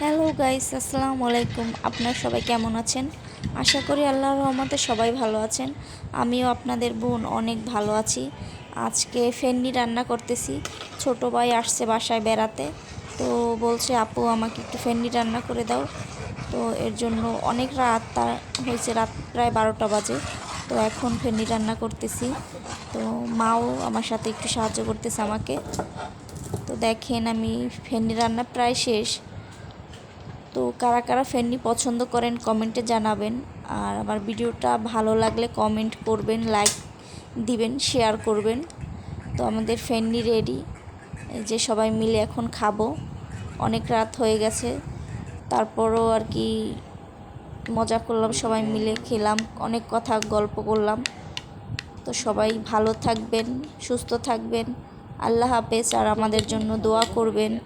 Hello guys আসসালামু আলাইকুম আপনারা সবাই কেমন আছেন? আশা করি আল্লাহর রহমতে সবাই ভালো আছেন। আমিও আপনাদের বোন অনেক ভালো আছি। আজকে ফেন্নি রান্না করতেছি। ছোট ভাই আসছে বাসায় বেড়াতে। তো বলছে, আপু, আমাকে একটু ফেন্নি রান্না করে দাও। তো এর জন্য অনেক রাত তার হয়েছে রাত প্রায় বারোটা বাজে। তো এখন ফেন্নি রান্না করতেছি। তো মাও আমার সাথে একটু সাহায্য করতেছে আমাকে। তো দেখেন, আমি ফেন্নি রান্না প্রায় শেষ। তো কারা কারা ফেন্নি পছন্দ করেন কমেন্টে জানাবেন। আর আমার ভিডিওটা ভালো লাগলে কমেন্ট করবেন, লাইক দিবেন, শেয়ার করবেন। তো আমাদের ফেন্নি রেডি। যে সবাই মিলে এখন খাব। অনেক রাত হয়ে গেছে। তারপরও আর কি মজা করলাম, সবাই মিলে খেলাম, অনেক কথা গল্প করলাম। তো সবাই ভালো থাকবেন, সুস্থ থাকবেন। আল্লাহ হাফেজ, আর আমাদের জন্য দোয়া করবেন।